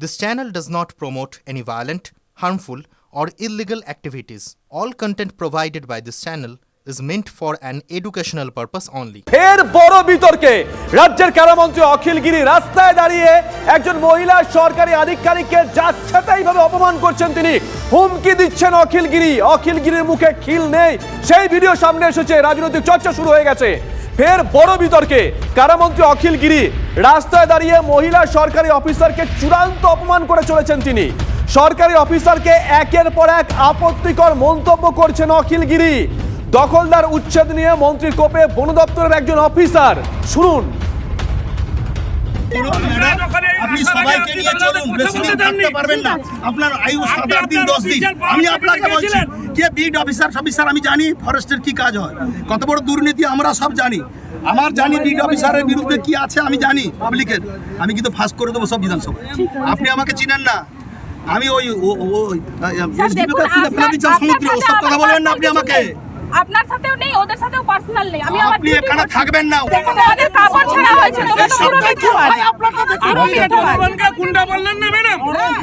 This channel does not promote any violent, harmful, or illegal activities. All content provided by this channel is meant for an educational purpose only. ফের বড় বিতর্কে রাজ্যের কারামন্ত্রী অখিল গিরি রাস্তায় দাঁড়িয়ে একজন মহিলা সরকারি আধিকারিককে যাচ্ছেতাই ভাবে অপমান করছেন তিনি হুমকি দিচ্ছেন অখিল গিরি অখিল গিরির মুখে খিল নেই সেই ভিডিও সামনে এসেছে রাজনৈতিক চর্চা শুরু হয়ে গেছে ফের বড় বিতর্কে। কারামন্ত্রী অখিল গিরি, রাস্তায় দাঁড়িয়ে মহিলা সরকারি অফিসারকে চূড়ান্ত অপমান করে চলেছেন তিনি। সরকারি অফিসারকে একের পর এক আপত্তিকর মন্তব্য করছেন অখিল গিরি। দখলদার উচ্ছেদ নিয়ে মন্ত্রীর কোপে বন দপ্তরের একজন অফিসার। শুনুন। আপনি সবাইকে নিয়ে চলুন বেশি দিন থাকতে পারবেন না। আপনার আয়ু সাত আট দিন দশ দিন। আমি আপনাকে বলছি কে বিড অফিসার অফিসার আমি জানি ফরেস্টের কি কাজ হয়। কত বড় দুর্নীতি আমরা সব জানি। আমার জানি বিড অফিসারের বিরুদ্ধে কি আছে আমি জানি পাবলিকের আমি কিন্তু ফাঁস করে দেবো সব বিধানসভা। আপনি আমাকে চিনেন না। আমি ওই ও- ও- ওই সমুদ্রে ওসব কথা বলবেন না আপনি আমাকে। আপনার সাথেও নেই ওদের সাথেও পার্সোনাল নেই। আমি আমার আপনি এখানে থাকবেন না। দেখুন, আমাদের কাপড় ছাড়া হয়েছে তোমরা তো পুরো মিথ্যা। আরও মিথ্যা। জনগণকে গুন্ডা বললেন না ম্যাডাম?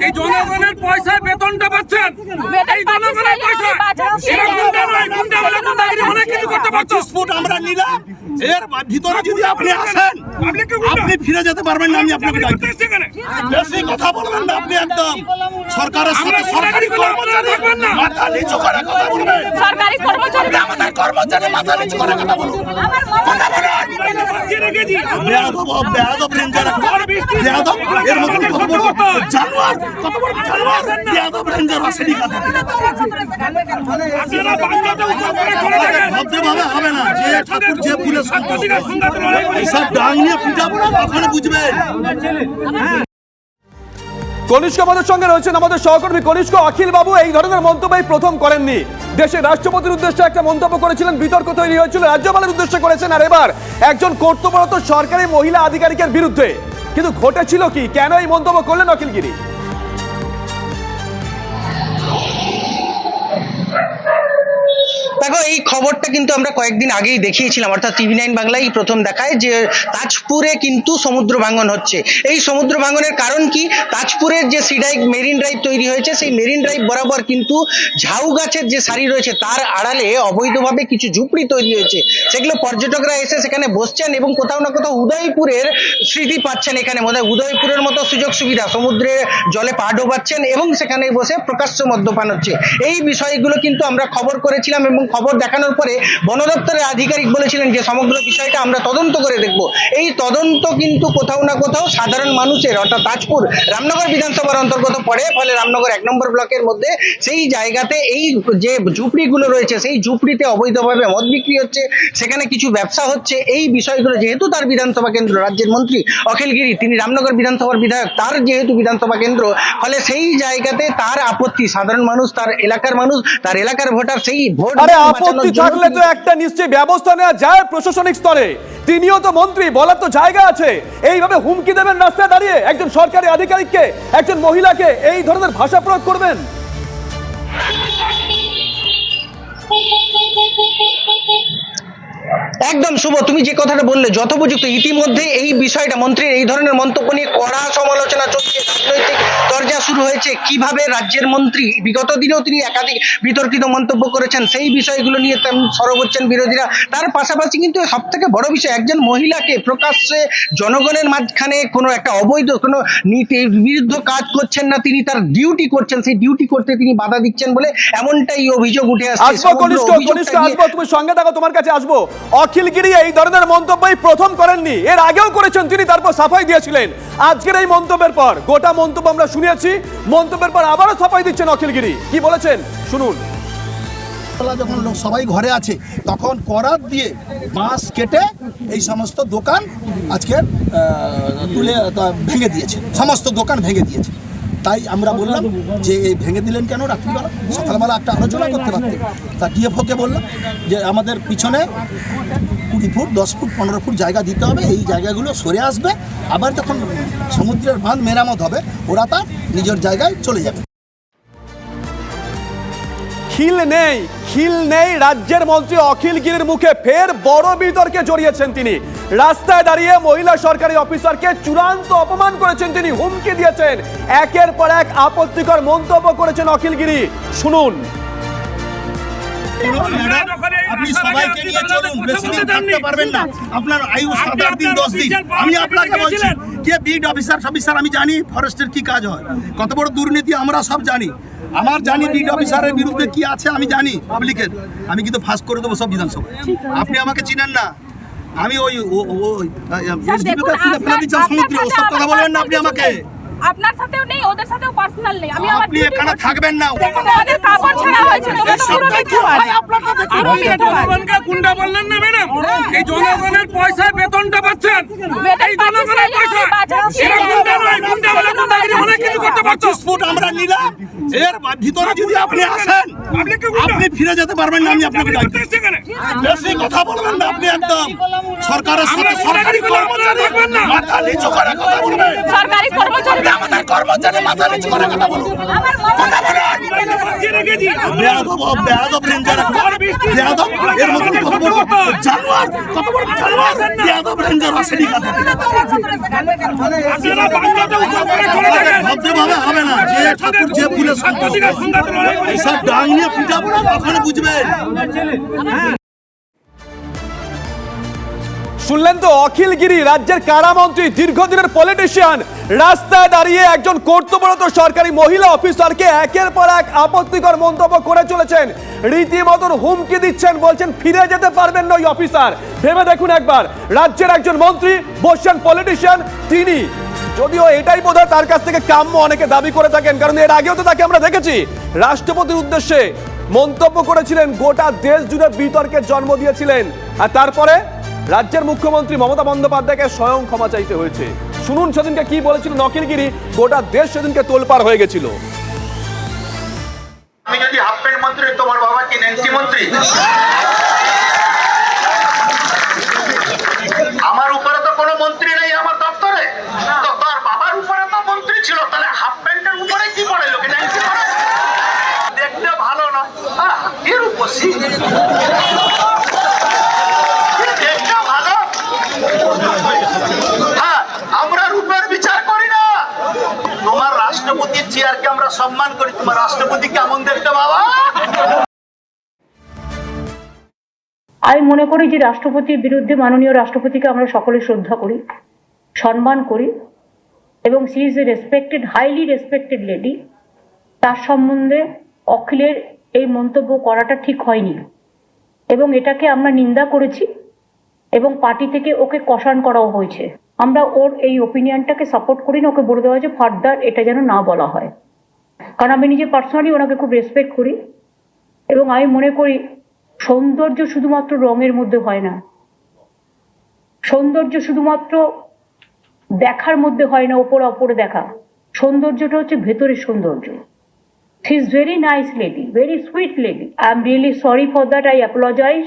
এই জনগণের পয়সায় বেতনটা পাচ্ছেন। এই জনগণের পয়সা বাঁচাচ্ছি। এরা গুন্ডা নয় গুন্ডা অনেক কিছু করতে পঁচিশ আমরা নিলাম। এর ভিতরে যদি আপনি আসেন আপনি? ফিরে যেতে পারবেন না আমি আপনাকে। বেশি কথা বলবেন না আপনি একদম। সরকারের সাথে সরকারি কর্মচারী করবেন না। মাথা নিচু করে কথা বলবেন। সরকারি কর্মচারী কর্মচারী মাথা নিচু করে কথা বলুন। কথা হবে না যে ঠাকুর যে ফুলের সঙ্গে সাংবাদিকের সংঘাতে লড়াই করি। এইসব ডাং নিয়ে পিটাবো না তখন বুঝবেন। কনিষ্ক আমাদের সঙ্গে রয়েছেন, আমাদের সহকর্মী কনিষ্ক অখিল বাবু, এই ধরনের মন্তব্যই প্রথম করেননি। দেশের রাষ্ট্রপতির উদ্দেশ্যে একটা মন্তব্য করেছিলেন, বিতর্ক তৈরি হয়েছিল, রাজ্যপালের উদ্দেশ্যে করেছেন, আর এবার একজন কর্তব্যরত সরকারি মহিলা আধিকারিকের বিরুদ্ধে। কিন্তু ঘটেছিল কি? কেন এই মন্তব্য করলেন অখিলগিরি? দেখো, এই খবরটা কিন্তু আমরা কয়েকদিন আগেই দেখিয়েছিলাম। অর্থাৎ টিভি নাইন বাংলায় প্রথম দেখায় যে তাজপুরে কিন্তু সমুদ্র ভাঙন হচ্ছে। এই সমুদ্র ভাঙনের কারণ কি? তাজপুরের যে সি ড্রাইভ মেরিন ড্রাইভ তৈরি হয়েছে, সেই মেরিন ড্রাইভ বরাবর কিন্তু ঝাউ গাছের যে সারি রয়েছে, তার আড়ালে অবৈধভাবে কিছু ঝুপড়ি তৈরি হয়েছে। সেগুলো পর্যটকরা এসে সেখানে বসছেন এবং কোথাও না কোথাও উদয়পুরের স্মৃতি পাচ্ছেন এখানে। মনে উদয়পুরের মতো সুযোগ সুবিধা, সমুদ্রে জলে পা ডোবাচ্ছেন এবং সেখানে বসে প্রকাশ্য মদ্যপান হচ্ছে। এই বিষয়গুলো কিন্তু আমরা খবর করেছিলাম এবং খবর দেখানোর পরে বন দপ্তরের আধিকারিক বলেছিলেন যে সমগ্র বিষয়টা আমরা তদন্ত করে দেখব। এই তদন্ত কিন্তু কোথাও না কোথাও সাধারণ মানুষের, অর্থাৎ তাজপুর রামনগর বিধানসভার অন্তর্গত পড়ে, ফলে রামনগর এক নম্বর ব্লকের মধ্যে সেই জায়গাতে এই যে ঝুপড়িগুলো রয়েছে, সেই ঝুপড়িতে অবৈধভাবে মদ বিক্রি হচ্ছে, সেখানে কিছু ব্যবসা হচ্ছে, এই বিষয়গুলো যেহেতু তার বিধানসভা কেন্দ্র, রাজ্যের মন্ত্রী অখিল গিরি, তিনি রামনগর বিধানসভার বিধায়ক, তার যেহেতু বিধানসভা কেন্দ্র, ফলে সেই জায়গাতে তার আপত্তি, সাধারণ মানুষ, তার এলাকার মানুষ, তার এলাকার ভোটার, সেই ভোট আপত্তি থাকলে তো একটা নিশ্চয়ই ব্যবস্থা নেওয়া যায় প্রশাসনিক স্তরে। তিনিও তো মন্ত্রী বলার তো জায়গা আছে। এইভাবে হুমকি দেবেন রাস্তায় দাঁড়িয়ে একজন সরকারি আধিকারিককে একজন মহিলাকে এই ধরনের ভাষা প্রয়োগ করবেন? একদম শুভ তুমি যে কথাটা বললে যথোপযুক্ত। ইতিমধ্যে এই বিষয়টা মন্ত্রীর এই ধরনের মন্তব্য নিয়ে কড়া সমালোচনা চলছে রাজনৈতিক চর্চা শুরু হয়েছে। কীভাবে রাজ্যের মন্ত্রী বিগত দিনেও তিনি একাধিক বিতর্কিত মন্তব্য করেছেন সেই বিষয়গুলো নিয়ে সরব হচ্ছেন বিরোধীরা। তার পাশাপাশি কিন্তু সব থেকে বড় বিষয় একজন মহিলাকে প্রকাশ্যে জনগণের মাঝখানে কোনো একটা অবৈধ কোনো নীতির বিরুদ্ধ কাজ করছেন না তিনি তার ডিউটি করছেন। সেই ডিউটি করতে তিনি বাধা দিচ্ছেন বলে এমনটাই অভিযোগ উঠে আসছে। তুমি সঙ্গে থাকো তোমার কাছে আসব। অখিল গিরি এই ধরনের মন্তব্যই প্রথম করেননি। এর আগেও করেছেন তিনি, তারপর সাফাই দিয়েছিলেন। আজকের এই মন্তব্যের পর, গোটা মন্তব্য আমরা শুনিয়েছি। মন্তব্যের পর আবারও সাফাই দিচ্ছেন অখিল গিরি কি বলেছেন? শুনুন। যখন লোক সবাই ঘরে আছে, তখন করাত দিয়ে বাঁশ কেটে এই সমস্ত দোকান আজকে তুলে ভেঙে দিয়েছে। সমস্ত দোকান ভেঙে দিয়েছে। তাই আমরা বললাম যে এই ভেঙে দিলেন কেন রাত্রিবেলা? সকালবেলা একটা আলোচনা করতে পারতেন তা ডিএফওকে বললাম যে আমাদের পিছনে কুড়ি ফুট, দশ ফুট, পনেরো ফুট জায়গা দিতে হবে। এই জায়গাগুলো সরে আসবে। আবার যখন সমুদ্রের বাঁধ মেরামত হবে, ওরা তার নিজের জায়গায় চলে যাবে। খিল নেই খিল নেই রাজ্যের মন্ত্রী অখিল গিরির মুখে। ফের বড় বিতর্কে জড়িয়েছেন তিনি। রাস্তায় দাঁড়িয়ে মহিলা সরকারি অফিসারকে চূড়ান্ত অপমান করেছেন তিনি হুমকি দিয়েছেন। একের পর এক আপত্তিকর মন্তব্য করেছেন অখিলগিরি। শুনুন। আপনি সবাইকে নিয়ে চলুন বেশি দিন থাকতে পারবেন না। আপনার আয়ু সাত আট দিন দশ দিন। আমি আপনাকে বলছি কে বিড অফিসার অফিসার আমি জানি ফরেস্টের কি কাজ হয়। কত বড় দুর্নীতি আমরা সব জানি। আমার জানি বিড অফিসারের বিরুদ্ধে কি আছে আমি জানি পাবলিকের। আমি কিন্তু ফাঁস করে দেবো সব বিধানসভা আপনি আমাকে চিনেন না। আমি ওই সমুদ্রে ওসব কথা বলেন বলবেন না আপনি আমাকে। আপনার সাথেও নেই ওদের সাথেও পার্সোনাল নেই। আমি আমার আপনি এখানে থাকবেন না। ওদের কাপড় ছাড়া হয়েছে ওটা তো পুরো মিথ্যা কথা। আপনি জনগণকে গুন্ডা বললেন না ম্যাডাম? এই জনগণের পয়সায় বেতনটা পাচ্ছেন? এই জনগণের পয়সা এরা গুন্ডা নয় গুন্ডা বলে গুন্ডাগিরি অনেক কিছু করতে পারছ? ফুট আমরা নিলাম। এর ভিতরে যদি আপনি আসেন আপনি? ফিরে যেতে পারবেন না আমি আপনাকে এখানে। বেশি কথা বলবেন না আপনি একদম। সরকারের সাথে সরকারি কর্মচারী। মাথা নিচু করে কথা বলবেন। সরকারি কর্মচারী কর্মচারী মাথা নিচু করে কথা বলুন। আমার বাঁচিয়ে রেখেছি। বেয়াদব বেয়াদব রেঞ্জার বেয়াদব এর মতন কত বড় জানোয়ার কত বড় জানোয়ার? বেয়াদব রেঞ্জার আসেনি কাছে আপনারা বাংলাতে উত্তর করে চলে যাবেন ভদ্রভাবে হবে না। যে ঠাকুর যে ফুলের এইসব ডাং নিয়ে পিটাবো না তখন বুঝবেন শুনলেন তো অখিলগিরি রাজ্যের কারামন্ত্রী, দীর্ঘদিনের পলিটিশিয়ান রাস্তায় দাঁড়িয়ে একজন কর্তব্যরত সরকারি মহিলা অফিসারকে একের পর এক আপত্তিকর মন্তব্য করে চলেছেন। রীতিমতন হুমকি দিচ্ছেন, বলছেন, ফিরে যেতে পারবেন না ওই অফিসার ভেবে দেখুন একবার, রাজ্যের একজন মন্ত্রী, বসছেন পলিটিশিয়ান তিনি। যদিও এটাই বোধ তার কাছ থেকে কাম্য, অনেকে দাবি করে থাকেন, কারণ এর আগেও তো তাকে আমরা দেখেছি। রাষ্ট্রপতির উদ্দেশ্যে মন্তব্য করেছিলেন, গোটা দেশ জুড়ে বিতর্কের জন্ম দিয়েছিলেন। আর তারপরে? রাজ্যের মুখ্যমন্ত্রী মমতা বন্দ্যোপাধ্যায়কে স্বয়ং ক্ষমা চাইতে হয়েছে। শুনুন সেদিনকে কি বলেছিল নকিলগিরি গোটা দেশ সেদিনকে তোলপার হয়ে গেছিল। আমি যদি হাফ প্যান্ট মন্ত্রী তোমার বাবা কি ন্যান্সি মন্ত্রী? আমার উপরে তো কোনো মন্ত্রী নেই আমার দপ্তরে। তো তার বাবার উপরে তো মন্ত্রী ছিল তাহলে হাফ প্যান্টের উপরে কি পড়ে লোকে ন্যান্সি দেখতে ভালো না আহ, কি রূপসী দেখতে ভালো হ্যাঁ আমরা রূপের বিচার করি না তোমার রাষ্ট্রপতির চেয়ারকে আমরা সম্মান করি তোমার রাষ্ট্রপতি কেমন দেখতে বাবা? আমি মনে করি যে রাষ্ট্রপতির বিরুদ্ধে মাননীয় রাষ্ট্রপতিকে আমরা সকলে শ্রদ্ধা করি, সম্মান করি এবং she is a respected highly respected lady তার সম্বন্ধে অখিলের এই মন্তব্য করাটা ঠিক হয়নি এবং এটাকে আমরা নিন্দা করেছি এবং পার্টি থেকে ওকে কষান করাও হয়েছে। আমরা ওর এই ওপিনিয়নটাকে সাপোর্ট করি না, ওকে বলে দেওয়া যে ফার্দার এটা যেন না বলা হয়। কারণ আমি নিজে পার্সোনালি ওনাকে খুব রেসপেক্ট করি এবং আমি মনে করি সৌন্দর্য শুধুমাত্র রঙের মধ্যে হয় না। সৌন্দর্য শুধুমাত্র দেখার মধ্যে হয় না ওপরে ওপরে দেখা। সৌন্দর্যটা হচ্ছে ভেতরের সৌন্দর্য। He is very nice lady very sweet lady I am really sorry for that I apologize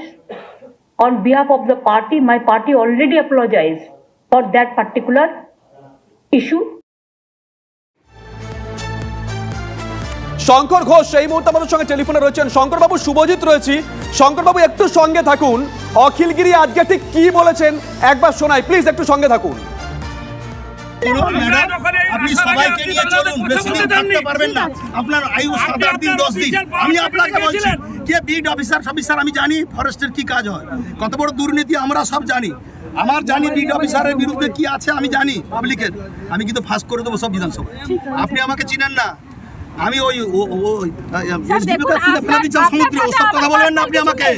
on behalf of the party my party already apologize for that particular issue Shankar Ghosh এই মুহূর্তে আমাদের সঙ্গে টেলিফোনে রয়েছেন শঙ্করবাবু শুভজিৎ রয়েছি। শঙ্করবাবু একটু সঙ্গে থাকুন। অখিলগিরি আজকে ঠিক কি বলেছেন? একবার শোনাই প্লিজ একটু সঙ্গে থাকুন। আপনি সবাইকে নিয়ে চলুন বেশি দিন থাকতে পারবেন না। আপনার আয়ু সাত আট দিন দশ দিন। আমি আপনাকে বলছি কে বিড অফিসার অফিসার আমি জানি ফরেস্টের কি কাজ হয়। কত বড় দুর্নীতি আমরা সব জানি। আমার জানি বিড অফিসারের বিরুদ্ধে কি আছে আমি জানি পাবলিকের। আমি কিন্তু ফাঁস করে দেবো সব বিধানসভা আপনি আমাকে চিনেন না। আমি ওই সমুদ্রে ওসব কথা বলবেন না আপনি আমাকে।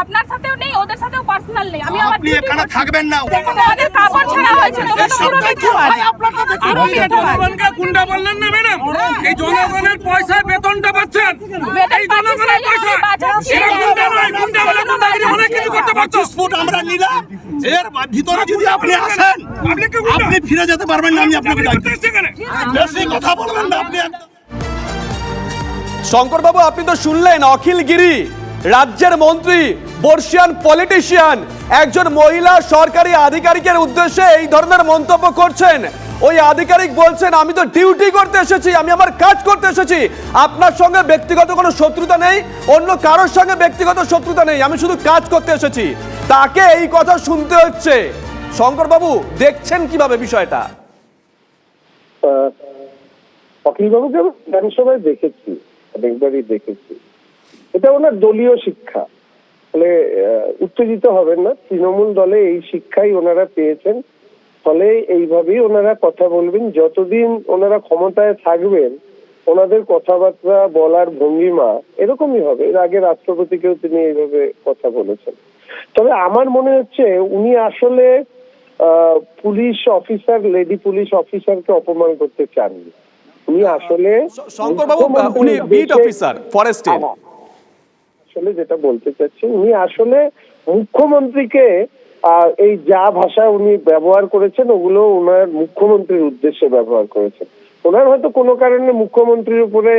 আপনার সাথেও নেই ওদের সাথেও পার্সোনাল নেই। আমি আমার আপনি এখানে থাকবেন না। ওদের কাপড় ছাড়া হয়েছে ওটা তো পুরো মিথ্যা কথা। আপনি জনগণকে গুন্ডা বললেন না ম্যাডাম? এই জনগণের পয়সায় বেতনটা পাচ্ছেন। এই জনগণের সেই পয়সা আমি বাঁচাচ্ছি। এরা গুন্ডা নয় গুন্ডা বলে গুন্ডাগিরি অনেক কিছু করতে পারছ? ফুট আমরা নিলাম এর ভিতরে যদি আপনি আসেন আপনি কি আপনি ফিরে যেতে পারবেন না আমি আপনাকে বেশি কথা বলবেন না আপনি শঙ্করবাবু, আপনি তো শুনলেন, অখিল গিরি, রাজ্যের মন্ত্রী, বর্ষিয়ান পলিটিশিয়ান, একজন মহিলা সরকারি আধিকারিকের উদ্দেশ্যে এই ধরনের মন্তব্য করছেন। ওই আধিকারিক বলছেন, আমি তো ডিউটি করতে এসেছি, আমি আমার কাজ করতে এসেছি। আপনার সঙ্গে ব্যক্তিগত কোনো শত্রুতা নেই, অন্য কারোর সঙ্গে ব্যক্তিগত শত্রুতা নেই, আমি শুধু কাজ করতে এসেছি। তাকে এই কথা শুনতে হচ্ছে। শঙ্করবাবু, দেখছেন কীভাবে বিষয়টা? অখিলবাবুকে আমি বিধানসভায় দেখেছি। অনেকবারই দেখেছি। এটা ওনার দলীয় শিক্ষা। ফলে উত্তেজিত হবেন না। তৃণমূল দলে এই শিক্ষাই ওনারা পেয়েছেন। ফলে এইভাবেই ওনারা কথা বলবেন। যতদিন ওনারা ক্ষমতায় থাকবেন, ওনাদের কথাবার্তা বলার ভঙ্গিমা এরকমই হবে। এর আগে রাষ্ট্রপতিকেও তিনি এইভাবে কথা বলেছেন। তবে আমার মনে হচ্ছে, উনি আসলে পুলিশ অফিসার, লেডি পুলিশ অফিসারকে অপমান করতে চাননি। উনি আসলে শঙ্করবাবু উনি বিট অফিসার ফরেস্টের আসলে যেটা বলতে চাচ্ছি উনি আসলে মুখ্যমন্ত্রীকে এই যা ভাষা উনি ব্যবহার করেছেন ওগুলো ওনার মুখ্যমন্ত্রীর উদ্দেশ্যে ব্যবহার করেছেন। ওনার হয়তো কোনো কারণে মুখ্যমন্ত্রীর উপরে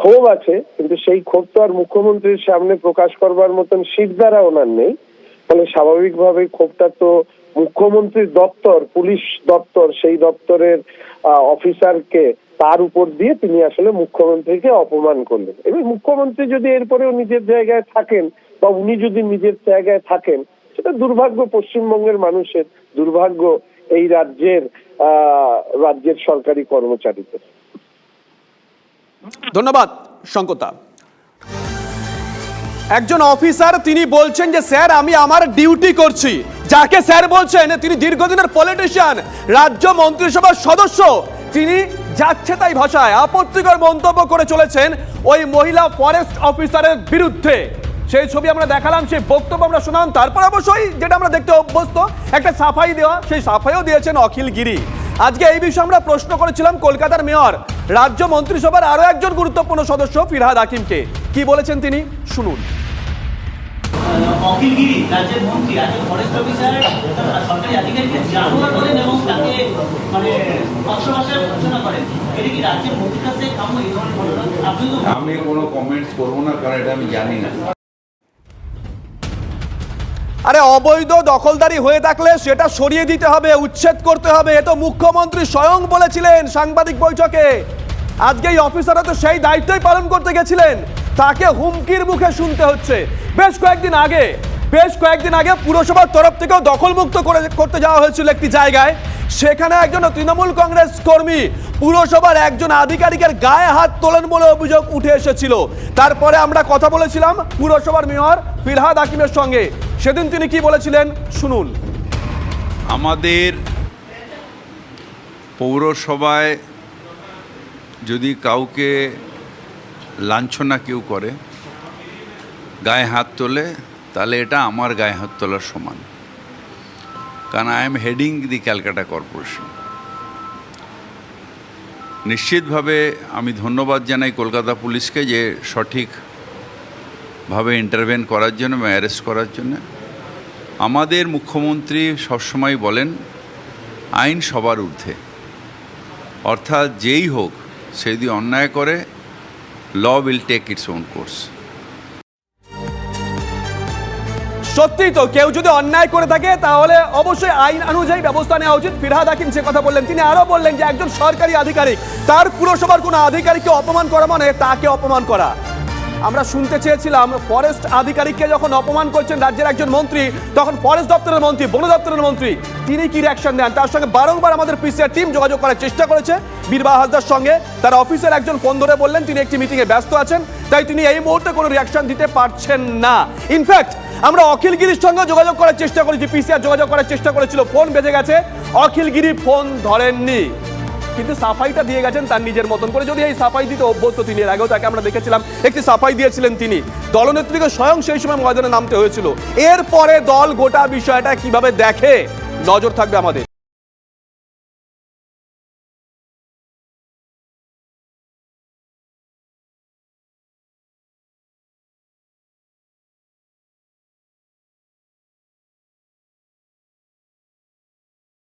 ক্ষোভ আছে কিন্তু সেই ক্ষোভ তো আর মুখ্যমন্ত্রীর সামনে প্রকাশ করবার মতন দ্বারা ওনার নেই। ফলে স্বাভাবিকভাবে ক্ষোভটা তো মুখ্যমন্ত্রীর দপ্তর পুলিশ দপ্তর সেই দপ্তরের অফিসারকে তার উপর দিয়ে তিনি আসলে মুখ্যমন্ত্রীকে অপমান করলেন। এবার মুখ্যমন্ত্রী যদি এরপরেও নিজের জায়গায় থাকেন বা উনি যদি নিজের জায়গায় থাকেন, সেটা দুর্ভাগ্য পশ্চিমবঙ্গের মানুষের, দুর্ভাগ্য এই রাজ্যের রাজ্যের সরকারি কর্মচারীদের। ধন্যবাদ, শঙ্কতা। একজন অফিসার, তিনি বলছেন যে, স্যার, আমি আমার ডিউটি করছি। যাকে স্যার বলছেন, তিনি দীর্ঘদিনের পলিটিশিয়ান, রাজ্য মন্ত্রিসভার সদস্য। তিনি যাচ্ছে তাই ভাষায় আপত্তিকর মন্তব্য করে চলেছেন ওই মহিলা ফরেস্ট অফিসারের বিরুদ্ধে। সেই ছবি আমরা দেখালাম, সেই বক্তব্য আমরা শোনাম তারপর অবশ্যই যেটা আমরা দেখতে অভ্যস্ত, একটা সাফাই দেওয়া, সেই সাফাইও দিয়েছেন অখিল গিরি। আজকে এই বিষয়ে আমরা প্রশ্ন করেছিলাম কলকাতার মেয়র। রাজ্য মন্ত্রিসভার আরও একজন গুরুত্বপূর্ণ সদস্য ফিরহাদ হাকিমকে। কি বলেছেন তিনি? শুনুন। অখিলগিরি রাজ্যের মন্ত্রী রাজ্যের ফরেস্ট অফিসার সরকারি আধিকারিককে জানোয়ার বলেন এবং তাকে মানে অস্ত্র ভাষায় ঘোষণা করেন আমি কোনো কমেন্টস করব না কারণ এটা আমি জানি না। আরে অবৈধ দখলদারি হয়ে থাকলে সেটা সরিয়ে দিতে হবে উচ্ছেদ করতে হবে এ তো মুখ্যমন্ত্রী স্বয়ং বলেছিলেন সাংবাদিক বৈঠকে। আজকে এই অফিসাররা তো সেই দায়িত্বই পালন করতে গেছিলেন। তাকে হুমকির মুখে শুনতে হচ্ছে। বেশ কয়েকদিন আগে, বেশ কয়েকদিন আগে পুরসভার তরফ থেকেও দখলমুক্ত করে করতে যাওয়া হয়েছিল একটি জায়গায়। সেখানে একজন তৃণমূল কংগ্রেস কর্মী পুরসভার একজন আধিকারিকের গায়ে হাত তোলেন বলে অভিযোগ উঠে এসেছিল। তারপরে আমরা কথা বলেছিলাম পুরসভার মেয়র ফিরহাদ হাকিমের সঙ্গে। সেদিন তিনি কি বলেছিলেন? শুনুন। আমাদের পৌরসভায় যদি কাউকে লাঞ্ছনা কেউ করে, গায়ে হাত তোলে, তাহলে এটা আমার গায়ে হাত তোলার সমান। কারণ I am heading the Calcutta corporation নিশ্চিতভাবে আমি ধন্যবাদ জানাই কলকাতা পুলিশকে যে সঠিকভাবে ইন্টারভেন করার জন্য বা অ্যারেস্ট করার জন্য। আমাদের মুখ্যমন্ত্রী সবসময় বলেন, আইন সবার ঊর্ধ্বে। অর্থাৎ যেই হোক, সে যদি অন্যায় করে law will take its own course সত্যি তো, কেউ যদি অন্যায় করে থাকে, তাহলে অবশ্যই আইন অনুযায়ী ব্যবস্থা নেওয়া উচিত। ফিরহাদ হাকিম সে কথা বললেন, তিনি আরও বললেন যে একজন সরকারি আধিকারিক, তার পুরসভার কোনো আধিকারিককে অপমান করা মানে তাকে অপমান করা। আমরা শুনতে চেয়েছিলাম ফরেস্ট আধিকারিককে যখন অপমান করছেন রাজ্যের একজন মন্ত্রী, তখন ফরেস্ট দপ্তরের মন্ত্রী, বন দপ্তরের মন্ত্রী, তিনি কি রিয়াকশন দেন তার সঙ্গে বারংবার আমাদের পিসিআর টিম যোগাযোগ করার চেষ্টা করেছে। বীরবা হাসদার সঙ্গে তার অফিসের একজন ফোন ধরে বললেন, তিনি একটি মিটিংয়ে ব্যস্ত আছেন, তাই তিনি এই মুহূর্তে কোনো রিয়াকশন দিতে পারছেন না। ইনফ্যাক্ট আমরা অখিলগিরির সঙ্গে যোগাযোগ করার চেষ্টা করেছি পিসিআর যোগাযোগ করার চেষ্টা করেছিল ফোন বেজে গেছে অখিলগিরি ফোন ধরেননি। কিন্তু সাফাইটা দিয়ে গেছেন তার নিজের মতন করে। যদি এই সাফাই দিতে অভ্যস্ত তিনি, এর আগেও তাকে আমরা দেখেছিলাম। একটি সাফাই দিয়েছিলেন তিনি। দলনেত্রীকে স্বয়ং সেই সময় ময়দানে নামতে হয়েছিল। এরপরে দল গোটা বিষয়টা কীভাবে দেখে নজর থাকবে আমাদের।